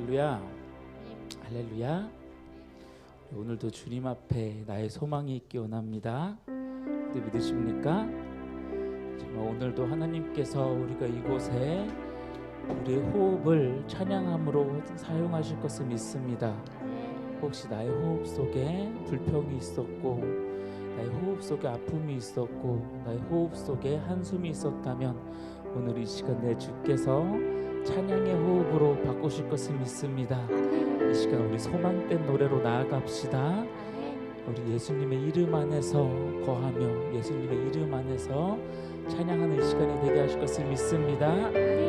할렐루야. 할렐루야. 오늘도 주님 앞에 나의 소망이 있기 원합니다. 네, 믿으십니까? 정말 오늘도 하나님께서 우리가 이곳에 우리의 호흡을 찬양함으로 사용하실 것을 믿습니다. 혹시 나의 호흡 속에 불평이 있었고 나의 호흡 속에 아픔이 있었고 나의 호흡 속에 한숨이 있었다면 오늘 이 시간 내 주께서 찬양의 호흡으로 바꾸실 것을 믿습니다. 이 시간 우리 소망된 노래로 나아갑시다. 우리 예수님의 이름 안에서 거하며 예수님의 이름 안에서 찬양하는 이 시간이 되게 하실 것을 믿습니다.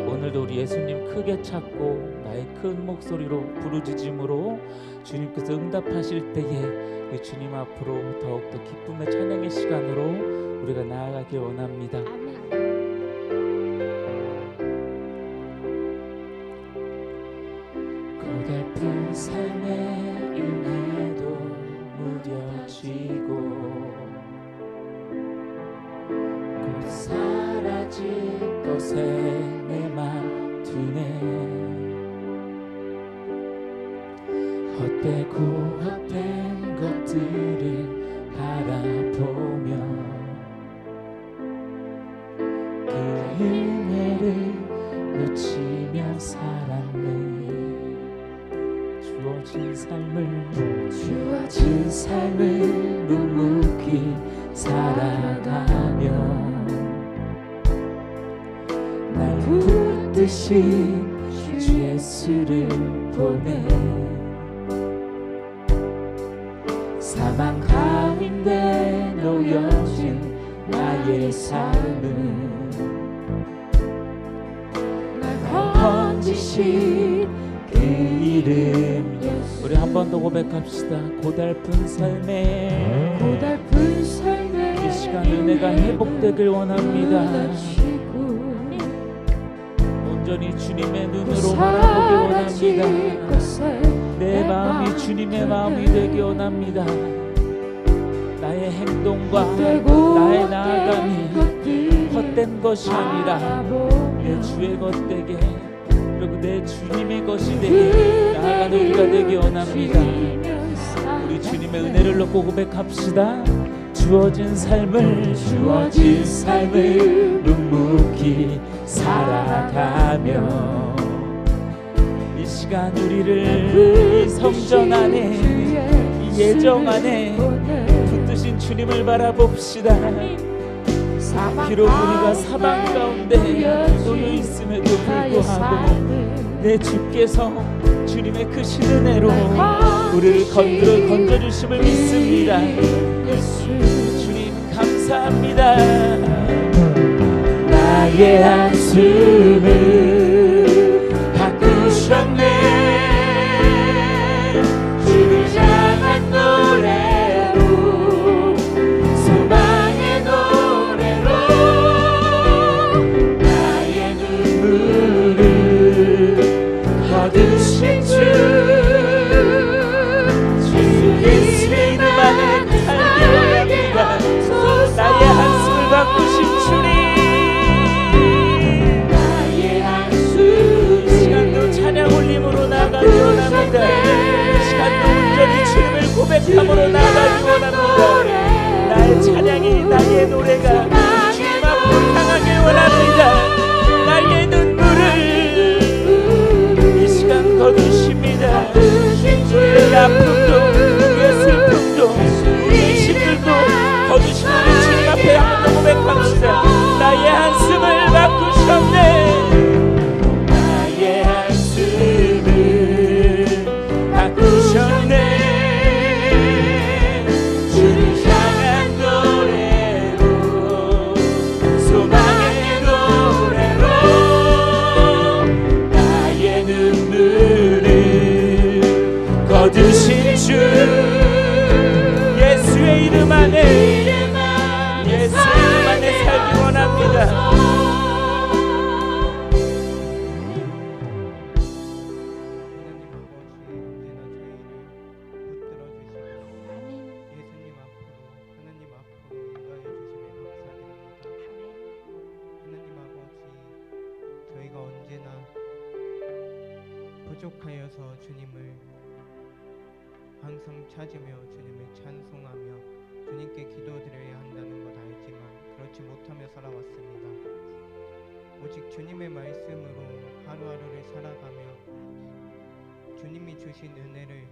오늘도 우리 예수님 크게 찾고 나의 큰 목소리로 부르짖음으로 주님께서 응답하실 때에 우리 주님 앞으로 더욱더 기쁨의 찬양의 시간으로 우리가 나아가길 원합니다. 주 예수를 보내. 사망 가운데 놓여진 나의 삶은 날 건지신 그 이름 우리 한 번 더 고백합시다. 고달픈 삶에 고달픈 삶에 이 시간 은혜가 회복되길 원합니다 온전히 주님의 눈으로 바라보길 원합니다. 내 마음이 주님의 마음이 되기 원합니다. 나의 행동과 나의 나아감이 헛된 것이 아니라 내 주의 것 되게 그리고 내 주님의 것이 되게 나아가는 우리가 되기 원합니다. 우리 주님의 은혜를 놓고 고백합시다. 주어진 삶을 주어진 삶을 묵묵히 살아가며 이 시간 우리를 이 성전 안에 이 예정 안에 붙드신 주님을 바라봅시다 비록 우리가 사방 가운데 놓여 있음에도 불구하고 내 주께서 주님의 크신 은혜로 우리를 건드려 건져 주심을 믿습니다. 주님 감사합니다. 나의 한숨을 찬 주신 은혜를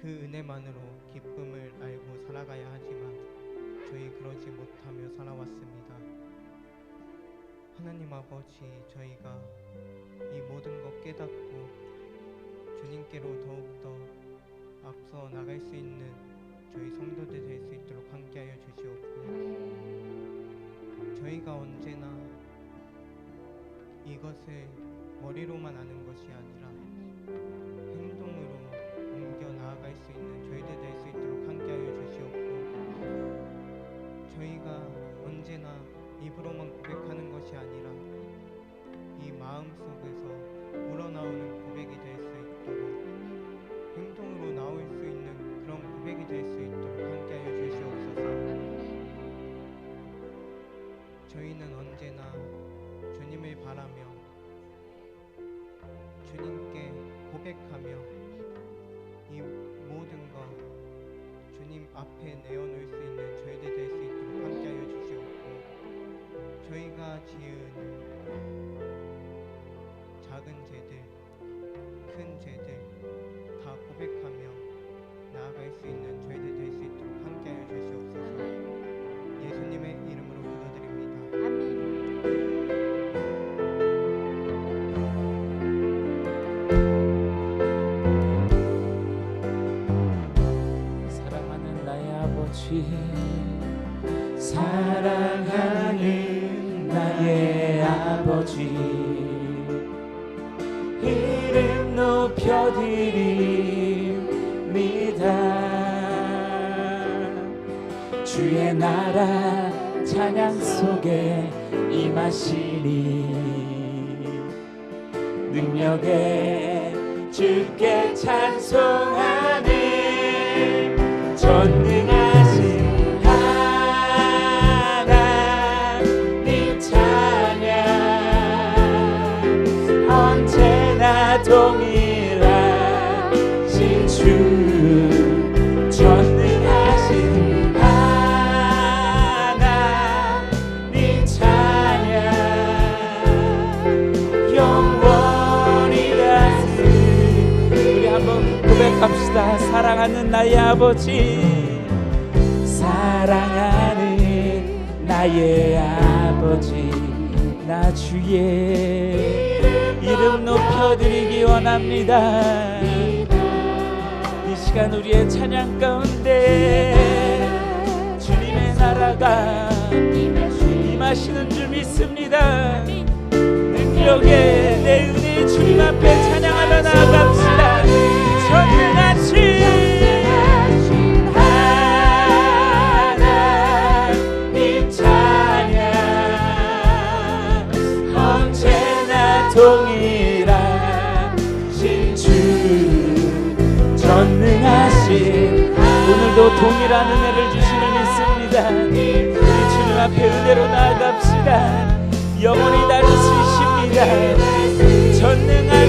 그 은혜만으로 기쁨을 알고 살아가야 하지만 저희 그러지 못하며 살아왔습니다. 하나님 아버지 저희가 이 모든 것 깨닫고 주님께로 더욱더 앞서 나갈 수 있는 저희 성도들 될 수 있도록 함께하여 주시옵고 저희가 언제나 이것을 머리로만 아는 것이 아니라 I see. 이름 높여드립니다. 주의 나라 찬양 속에 임하시니 능력에 주께 찬송하는 전 사랑하는 나의 아버지 사랑하는 나의 아버지 나 주의 이름 높여드리기 원합니다. 이 시간 우리의 찬양 가운데 주님의 나라가 임하시는 줄 믿습니다. 능력에 내 은혜 주님 앞에 찬양하며 나아갑시다. 전능하 동일한 은혜를 주심을 믿습니다. 우리 주님 앞에 은혜로 나아갑시다. 영원히 다루시십니다. 전능하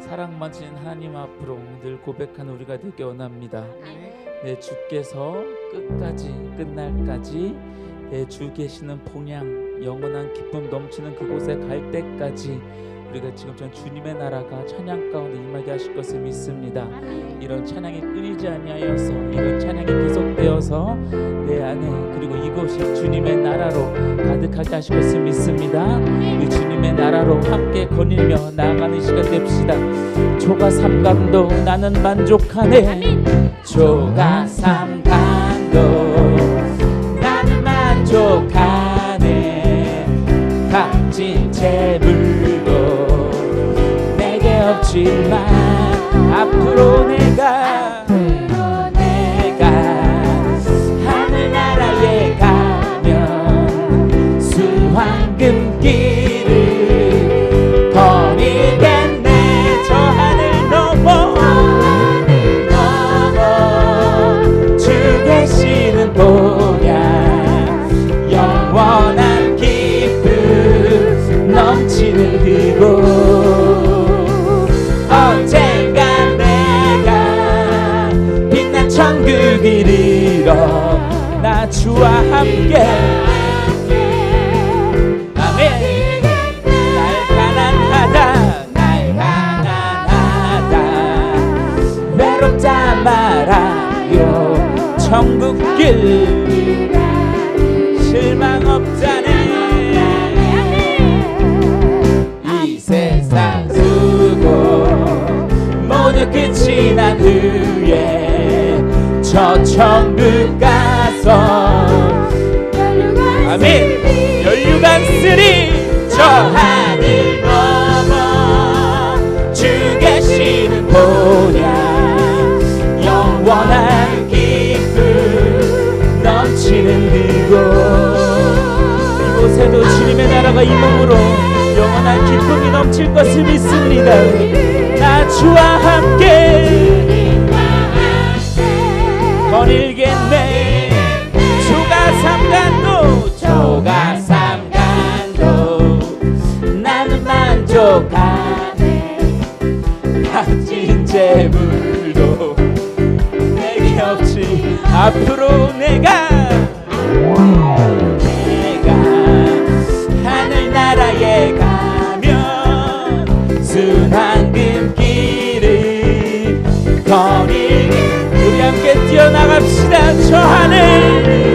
사랑 만 지닌 하나님 앞으로 늘 고백하는 우리가 되기 원합니다. 내 주께서 끝까지 끝날까지 내 주 계시는 봉양 영원한 기쁨 넘치는 그곳에 갈 때까지 우리가 지금처럼 주님의 나라가 찬양 가운데 임하게 하실 것을 믿습니다. 이런 찬양이 끊이지 아니하여서 이런 찬양이 계속되어서 내 안에 그리고 이곳이 주님의 나라로 가득하게 하실 것을 믿습니다. 우리 주님의 나라로 함께 거닐며 나아가는 시간 됩시다. 조가 삼감도 나는 만족하네. 조가 삼감도 나는 만족하네. 값진 재물 하지만 앞으로 내가 주와 함께 주님의 나라가 이 몸으로 영원한 기쁨이 넘칠 것을 믿습니다. 나 주와 함께 거닐겠네. 주가 삼간도 주가 삼간도 나는 만족하네. 값진 재물도 내게 없지. 앞으로 내가 뛰어나갑시다 저 하늘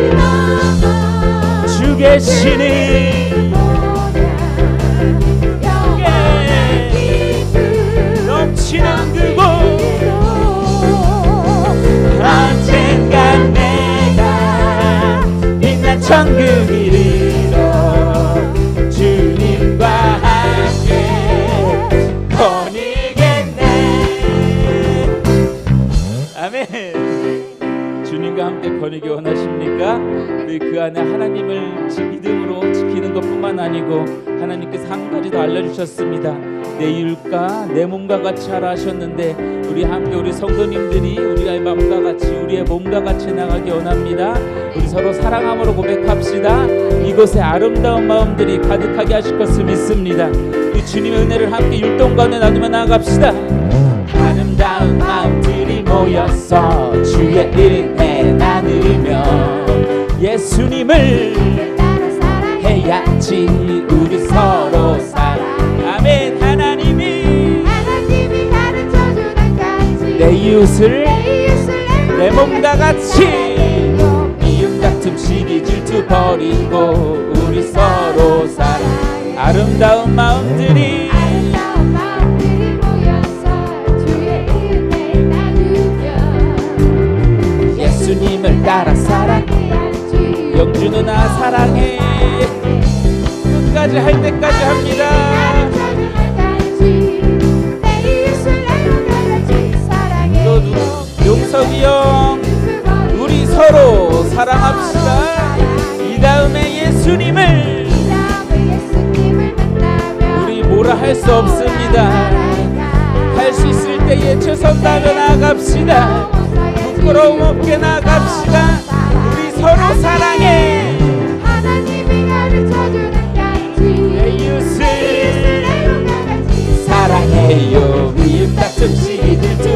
같이 하라 하셨는데 우리 함께 우리 성도님들이 우리의 마음과 같이 우리의 몸과 같이 나가기 원합니다. 우리 서로 사랑함으로 고백합시다. 이곳에 아름다운 마음들이 가득하게 하실 것을 믿습니다. 이 주님의 은혜를 함께 율동 가운데 나누며 나아갑시다. 아름다운 마음들이 모여서 주의 은혜 나누며 예수님을 해야지 내 이웃을 내 몸과 같이 미움 다툼 시기 질투 버리고 우리 서로 사랑. 아름다운 마음들이 예수님을 따라 사랑. 영주 누나 사랑해. 끝까지 할 때까지 합니다 용석이 형 우리 서로 사랑합시다. 이 다음에 예수님을. 우리 뭐라 할 수 없습니다. 할 수 있을 때에 최선 다하며 나아갑시다. 부끄러움 없게 나아갑시다. 우리 서로 사랑해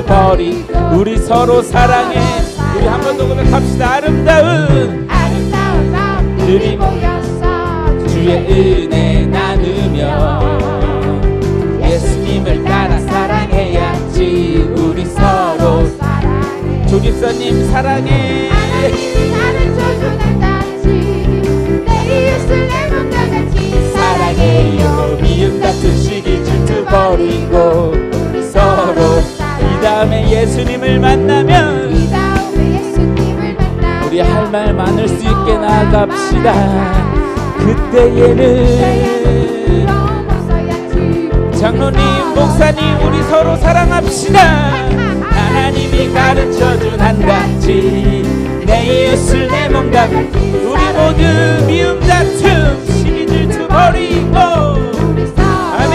버리. 우리 서로 사랑해. 우리 한 번 더 고백합시다. 아름다운 들이 모였어 주의 은혜 나누며 예수님을 따라 사랑해야지. 우리 서로. 사랑해 조집사님 사랑해. 이웃을 내 몸과 같이 사랑해요. 미움 다툰 시기 질투 버리고 예수님을 만나면 우리 할 말 많을 수 있게 나갑시다. 그때에는 장로님 목사님 우리 서로 사랑합시다. 하나님이 가르쳐준 한 가지 내 이웃을 내 몸과 우리 모두 미움 다툼 시기 질투 버리고 아멘.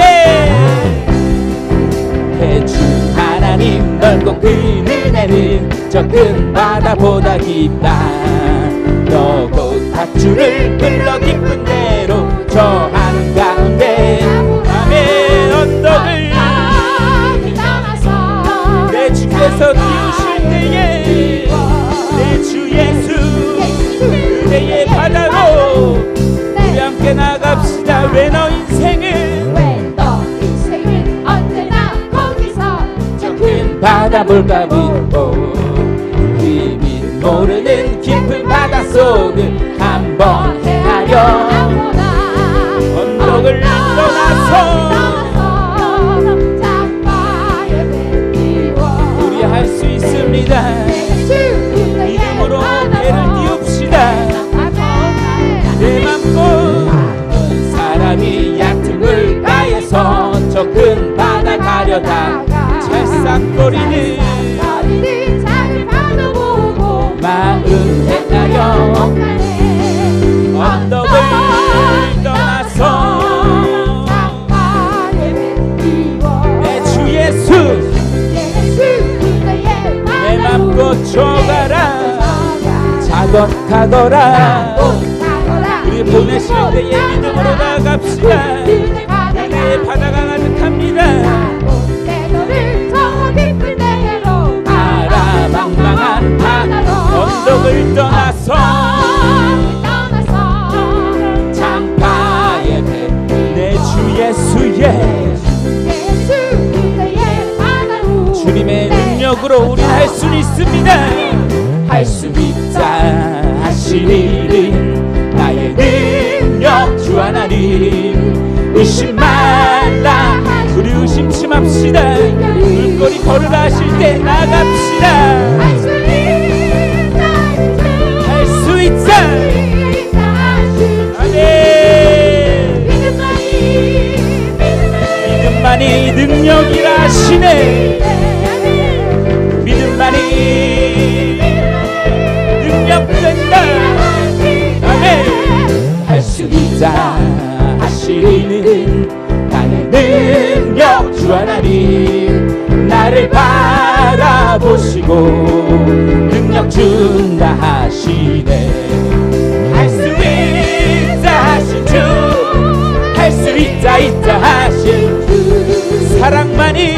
해준 하나님 넓고 큰 은혜는 적금 바다보다 깊다. 너곧 밧줄을 끌러 깊은 대로 저 한가운데 밤의 언덕을 내 주께서 키우실 때에 내 주 예수 그대의 바다로 우리 함께 나갑시다. 왜 너인 바다 물가미고 비밀 모르는 깊은 바닷속을 한번 헤아려. 언덕을 뱉기워 우리 할 수 있습니다. 믿음으로 배를 띄웁시다. 내 맘껏 사람이 얕은 물가에서 저 큰 바다 가려다 찰싹거리는 거리는 자던 가거라. 우리 보내실 때에 믿음으로 나갑시다. 내 바다가 가득합니다 능력으로 우리 할 수 있습니다. 할 수 있다 하실 일은 나의 능력 주 하나님. 의심 말라 우리 의심치 맙시다. 물거리 걸어가실 때 나갑시다. 할 수 있다 하나님 나를 바라보시고 능력 준다 하시네. 할 수 있다 하신 주할 수 있다 있다 하신 주. 사랑만이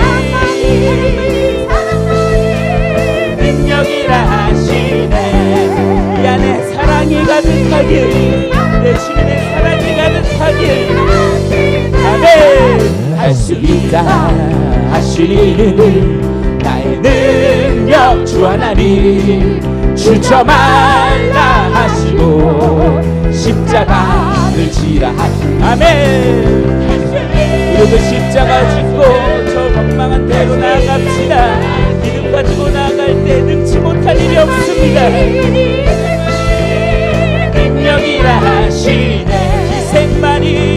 능력이라 하시네. 이 안에 사랑이 가득하길 내 주님의 사랑이 가득하길 할 수 있다 하시는 나의 능력 주 하나님 주저 말라 하시고 십자가를 지라 하시 아멘. 우리도 십자가 짓고 저 방망한 대로 나갑시다. 믿음 가지고 나갈 때 능치 못할 일이 없습니다. 능력이라 하시네. 희생만이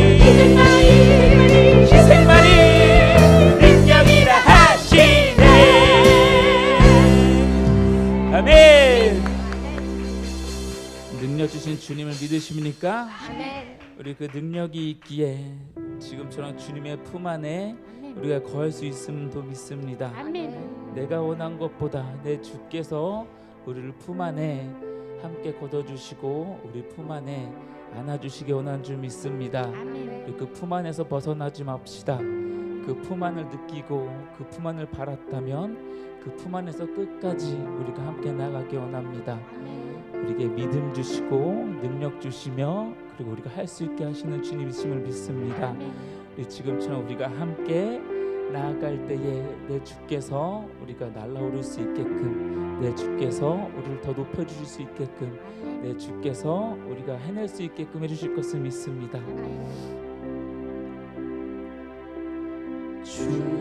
주신 주님을 믿으십니까? 우리 그 능력이 있기에 지금처럼 주님의 품 안에 우리가 거할 수 있음도 믿습니다. 내가 원한 것보다 내 주께서 우리를 품 안에 함께 걷어주시고 우리 품 안에 안아주시기 원하는 줄 믿습니다. 그품 안에서 벗어나지 맙시다. 그 품 안을 느끼고 그 품 안을 바랐다면 그 품 안에서 끝까지 우리가 함께 나가기 원합니다. 우리에게 믿음 주시고 능력 주시며 그리고 우리가 할 수 있게 하시는 주님이심을 믿습니다. 우리 지금처럼 우리가 함께 나아갈 때에 내 주께서 우리가 날아오를 수 있게끔 내 주께서 우리를 더 높여 주실 수 있게끔 내 주께서 우리가 해낼 수 있게끔 해주실 것을 믿습니다. 주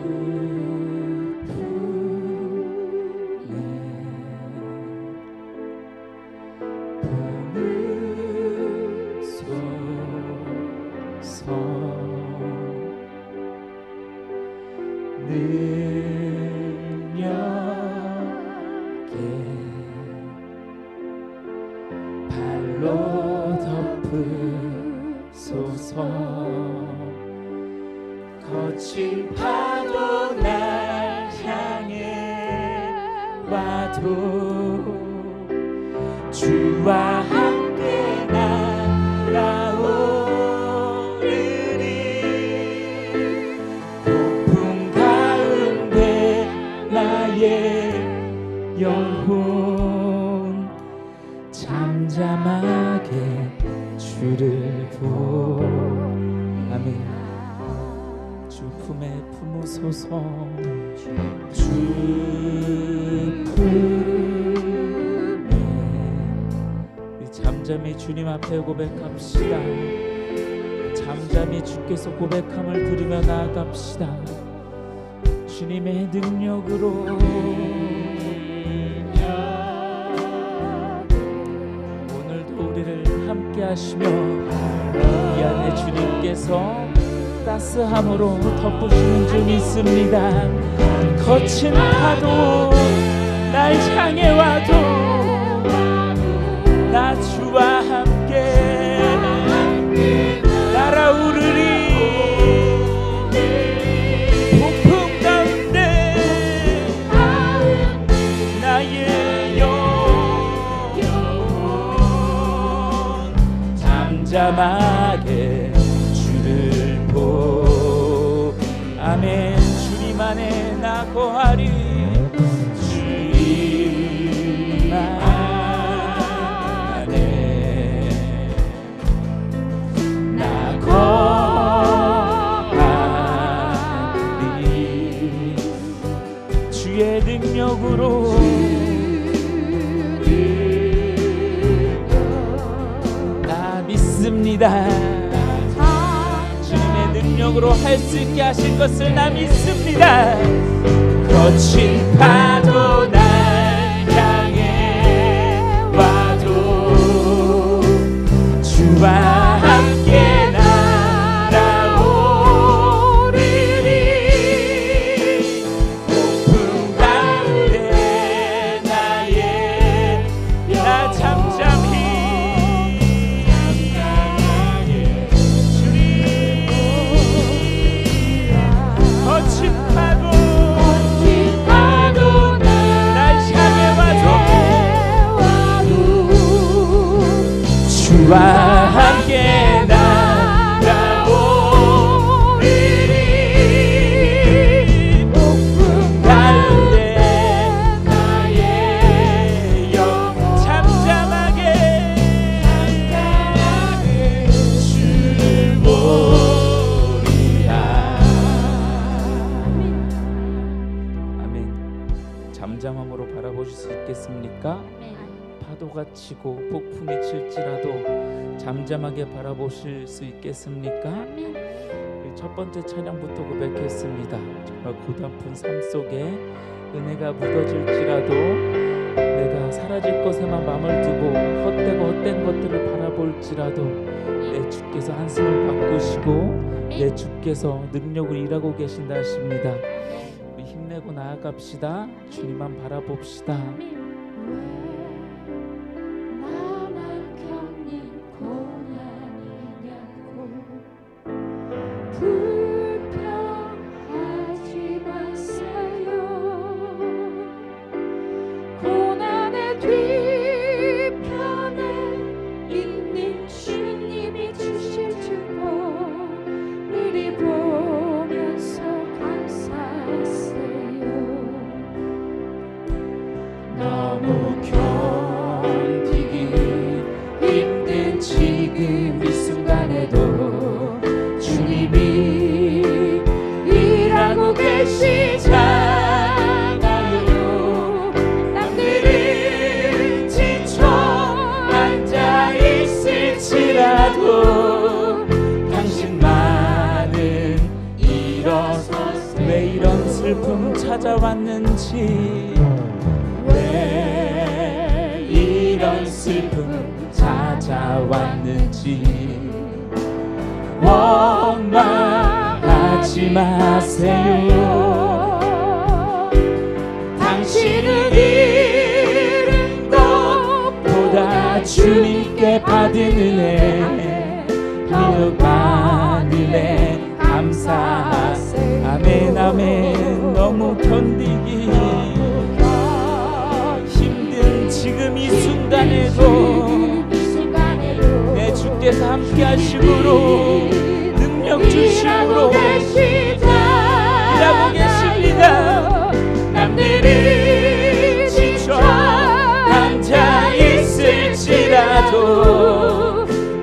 고백합시다. 잠잠히 주께서 고백함을 들으며 나아갑시다. 주님의 능력으로. 오늘도 우리를 함께 하시며 이 안에 주님께서 따스함으로 덮으시는 줄 믿습니다. 거친 파도 날 향해 와도 능력으로 할 수 있게 하실 것을 나 믿습니다. 거친 파도 날 주와 함께 날아오리리. 폭풍 가운데 나의 영 잠잠하게 주를 보리라 아멘. 잠잠함으로 바라보실 수 있겠습니까? 파도가 치고 폭풍이 칠지라도 잠잠하게 바라보실 수 있겠습니까? 우리 첫 번째 찬양부터 고백했습니다. 정말 고단픈 삶 속에 은혜가 묻어질지라도 내가 사라질 것에만 마음을 두고 헛되고 헛된 것들을 바라볼지라도 내 주께서 한숨을 바꾸시고 내 주께서 능력을 일하고 계신다 하십니다. 우리 힘내고 나아갑시다. 주님만 바라봅시다. 찾아왔는지 왜 이런 슬픔 찾아왔는지 원망하지 마세요. 당신은 잃은 것보다 주님께 받은 은혜 이어간 은혜 감사하세. 아멘 아멘. 너무 견디기 함께 하심으로 능력 주심으로 일하고 계십니다. 남들이 지쳐 앉아 있을지라도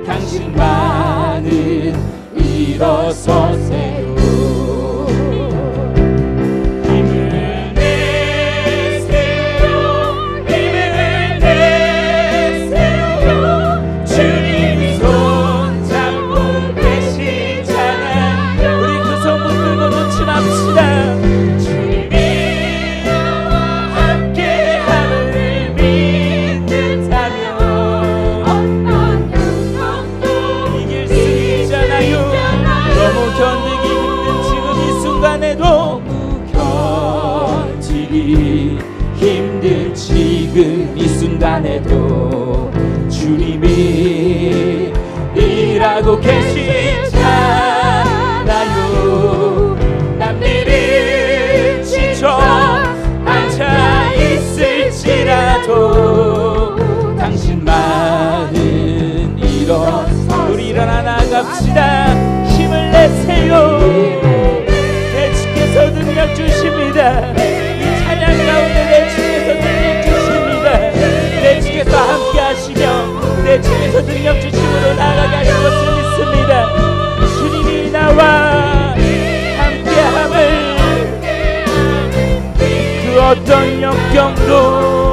당신만은 일어서 계시잖아요. 남미를 지켜 앉아 있을지라도 당신만은 잃어 우리를 하나 갑시다. 힘을 내세요. 대주께서 능력 주십니다. 이 찬양 가운데 대주께서 능력 주십니다. 대주께서 함께 하시며 내 집에서 능력 주심으로 나아가는 것은 어떤 역경도